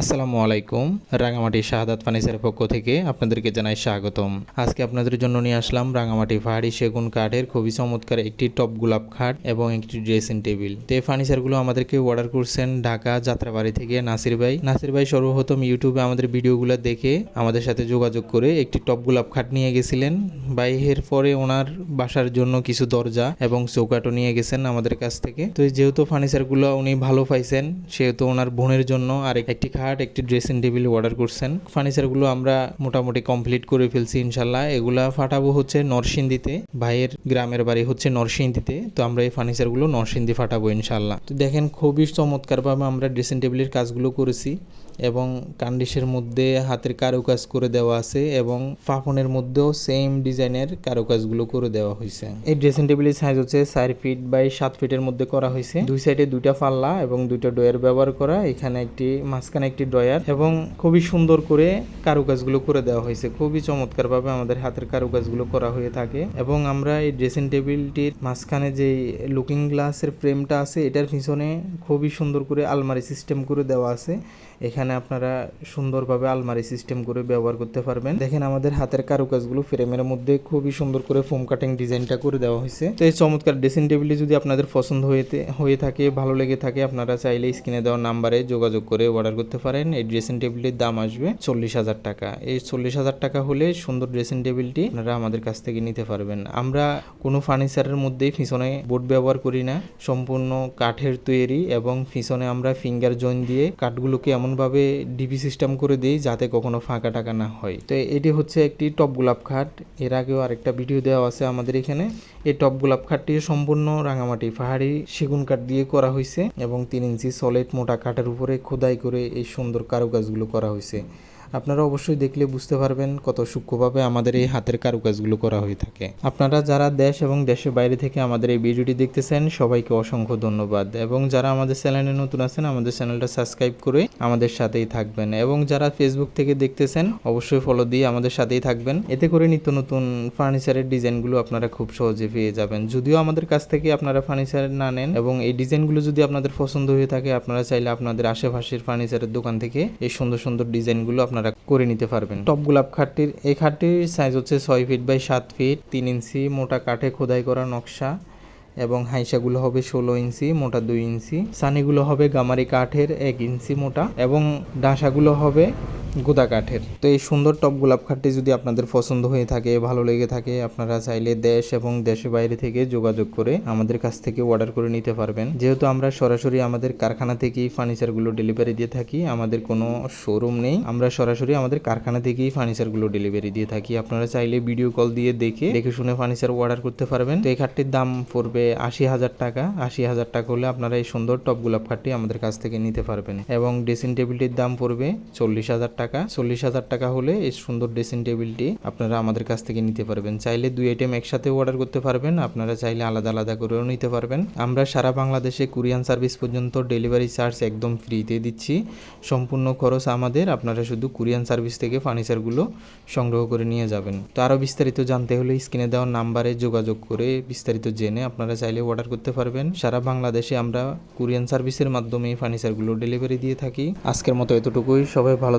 আসসালামু আলাইকুম। রাঙামাটি শাহাদাত ফার্নিচারের পক্ষ থেকে আপনাদেরকে জানাই স্বাগতম। আজকে আপনাদের জন্য নিয়ে আসলাম রাঙামাটি পাহাড়ি সেগুন কাঠের খুবই চমৎকার একটি টপ গোলাপ খাট এবং একটি ড্রেসিং টেবিল। তো এই ফার্নিচারগুলো আমাদেরকে অর্ডার করছেন ঢাকা, যাত্রাবাড়ি থেকে নাসির ভাই। নাসির ভাই সর্বপ্রথম ইউটিউবে আমাদের ভিডিওগুলো দেখে আমাদের সাথে যোগাযোগ করে একটি টপ গোলাপ খাট নিয়ে গেছিলেন। বাইহের পরে ওনার বাসার জন্য কিছু দরজা এবং চৌকাটও নিয়ে গেছেন আমাদের কাছ থেকে। তো যেহেতু ফার্নিচারগুলো উনি ভালো পাইছেন, সেহেতু ওনার বোনের জন্য আর একটি খাট একটি ড্রেসিং টেবিল অর্ডার করছেন। ফার্নিচারগুলো আমরা মোটামুটি কমপ্লিট করে ফেলছি ইনশাল্লাহ এগুলা ফাটাবো হচ্ছে নরসিংদীতে। ভাইয়ের গ্রামের বাড়ি হচ্ছে নরসিংদীতে। তো আমরা এই ফার্নিচারগুলো নরসিংদী ফাটাবো ইনশাল্লাহ তো দেখেন, খুবই চমৎকারভাবে আমরা ড্রেসিং টেবিলের কাজগুলো করেছি এবং কান্ডিসের মধ্যে হাতের কারুকাজ করে দেওয়া আছে এবং ফাফনের মধ্যেও সেম ডিজাইনের কারুকাজগুলো করে দেওয়া হয়েছে। এই ড্রেসিং টেবিলের সাইজ হচ্ছে চার ফিট বাই সাত ফিটের মধ্যে করা হয়েছে। দুই সাইডে দুইটা পাল্লা এবং দুইটা ডয়ার ব্যবহার করা। এখানে একটি মাঝখানে একটি ডয়ার এবং খুবই সুন্দর করে কারুকাজগুলো করে দেওয়া হয়েছে। খুবই চমৎকারভাবে আমাদের হাতের কারুকাজগুলো করা হয়ে থাকে এবং আমরা এই ড্রেসিং টেবিলটির মাঝখানে যে লুকিং গ্লাসের ফ্রেমটা আছে, এটার পিছনে খুবই সুন্দর করে আলমারি সিস্টেম করে দেওয়া আছে। এখানে আপনারা সুন্দরভাবে আলমারি সিস্টেম করে ব্যবহার করতে পারবেন। দেখেন আমাদের হাতের কারুকাজগুলো ফ্রেমের মধ্যে খুবই সুন্দর করে ফোম কাটিং ডিজাইনটা করে দেওয়া হয়েছে। তো এই চমৎকার ড্রেসিং টেবিলটি যদি আপনাদের পছন্দ হয়েতে হয়ে থাকে, ভালো লেগে থাকে, আপনারা চাইলে স্ক্রিনে দেওয়া নাম্বারে যোগাযোগ করে অর্ডার করতে পারেন, এই ড্রেসিং টেবিলটির দাম আসবে চল্লিশ হাজার টাকা। এই চল্লিশ হাজার টাকা হলে সুন্দর ড্রেসিং টেবিলটি আপনারা আমাদের কাছ থেকে নিতে পারবেন। আমরা কোনো ফার্নিচারের মধ্যেই পিছনে বোর্ড ব্যবহার করি না। সম্পূর্ণ কাঠের তৈরি এবং পিছনে আমরা ফিঙ্গার জয়েন দিয়ে কাঠগুলোকে এমনভাবে ডিপি সিস্টেম করে দিই যাতে কখনো ফাঁকা টাকা না হয়। তো এটি হচ্ছে একটি টপ গোলাপ খাট। এর আগেও আরেকটা ভিডিও দেওয়া আছে আমাদের এখানে। এই টপ গোলাপ খাটটি সম্পূর্ণ রাঙামাটি পাহাড়ি সেগুন কাঠ দিয়ে করা হয়েছে এবং তিন ইঞ্চি সলিড মোটা কাঠের উপরে খোদাই করে এই সুন্দর কারুকাজগুলো করা হয়েছে আপনারা অবশ্যই দেখলে বুঝতে পারবেন কত সূক্ষ্মভাবে আমাদের এই হাতের কারুকাজগুলো করা হয়ে থাকে। আপনারা যারা দেশ এবং দেশের বাইরে থেকে আমাদের এই ভিডিওটি দেখতেছেন, সবাইকে অসংখ্য ধন্যবাদ। এবং যারা আমাদের চ্যানেলে নতুন আছেন, আমাদের চ্যানেলটা সাবস্ক্রাইব করে আমাদের সাথেই থাকবেন। এবং যারা ফেসবুক থেকে দেখতেছেন, অবশ্যই ফলো দিয়ে আমাদের সাথেই থাকবেন। এতে করে নিত্য নতুন ফার্নিচারের ডিজাইনগুলো আপনারা খুব সহজে পেয়ে যাবেন। যদিও আমাদের কাছ থেকে আপনারা ফার্নিচার না নেন, এবং এই ডিজাইনগুলো যদি আপনাদের পছন্দ হয়ে থাকে, আপনারা চাইলে আপনাদের আশেপাশের ফার্নিচারের দোকান থেকে এই সুন্দর সুন্দর ডিজাইনগুলো আপনারা করে নিতে পারবেন। টপ গোলাপ খাটটির, এই খাটটির সাইজ হচ্ছে ছয় ফিট বাই সাত ফিট তিন ইঞ্চি, মোটা কাঠে খোদাই করা নকশা এবং হাইসাগুলো হবে ষোলো ইঞ্চি, মোটা দুই ইঞ্চি। সানিগুলো হবে গামারি কাঠের এক ইঞ্চি মোটা এবং ডাঁসাগুলো হবে গোদা কাঠের। তো এই সুন্দর টপ গোলাপ খাটটি যদি আপনাদের পছন্দ হয়ে থাকে, ভালো লেগে থাকে, আপনারা চাইলে দেশ এবং দেশের বাইরে থেকে যোগাযোগ করে আমাদের কাছ থেকে অর্ডার করে নিতে পারবেন। যেহেতু আমরা সরাসরি আমাদের কারখানা থেকেই ফার্নিচারগুলো ডেলিভারি দিয়ে থাকি, আমাদের কোনো শোরুম নেই। আমরা সরাসরি আমাদের কারখানা থেকেই ফার্নিচারগুলো ডেলিভারি দিয়ে থাকি। আপনারা চাইলে ভিডিও কল দিয়ে দেখে দেখে শুনে ফার্নিচার অর্ডার করতে পারবেন। তো এই খাটটির দাম পড়বে আশি হাজার টাকা। আশি হাজার টাকা হলে আপনারা এই সুন্দর টপ গোলাপ খাটটি আমাদের কাছ থেকে নিতে পারবেন। এবং ড্রেসিং টেবিলটির দাম পড়বে চল্লিশ হাজার টাকা। চল্লিশ হাজার টাকা হলে এই সুন্দর ড্রেসিং টেবিলটি আপনারা আমাদের কাছ থেকে নিতে পারবেন। চাইলে দুই আইটেম একসাথে অর্ডার করতে পারবেন, আপনারা চাইলে আলাদা আলাদা করেও নিতে পারবেন। আমরা সারা বাংলাদেশে কুরিয়ান সার্ভিস পর্যন্ত ডেলিভারি চার্জ একদম ফ্রিতে দিচ্ছি। সম্পূর্ণ খরচ আমাদের, আপনারা শুধু কুরিয়ান সার্ভিস থেকে ফার্নিচারগুলো সংগ্রহ করে নিয়ে যাবেন। তো আরও বিস্তারিত জানতে হলে স্ক্রিনে দেওয়া নাম্বারে যোগাযোগ করে বিস্তারিত জেনে আপনারা চাইলে অর্ডার করতে পারবেন। সারা বাংলাদেশে আমরা কুরিয়ান সার্ভিসের মাধ্যমে ফার্নিচারগুলো ডেলিভারি দিয়ে থাকি। আজকের মতো এতটুকুই। সবাই ভালো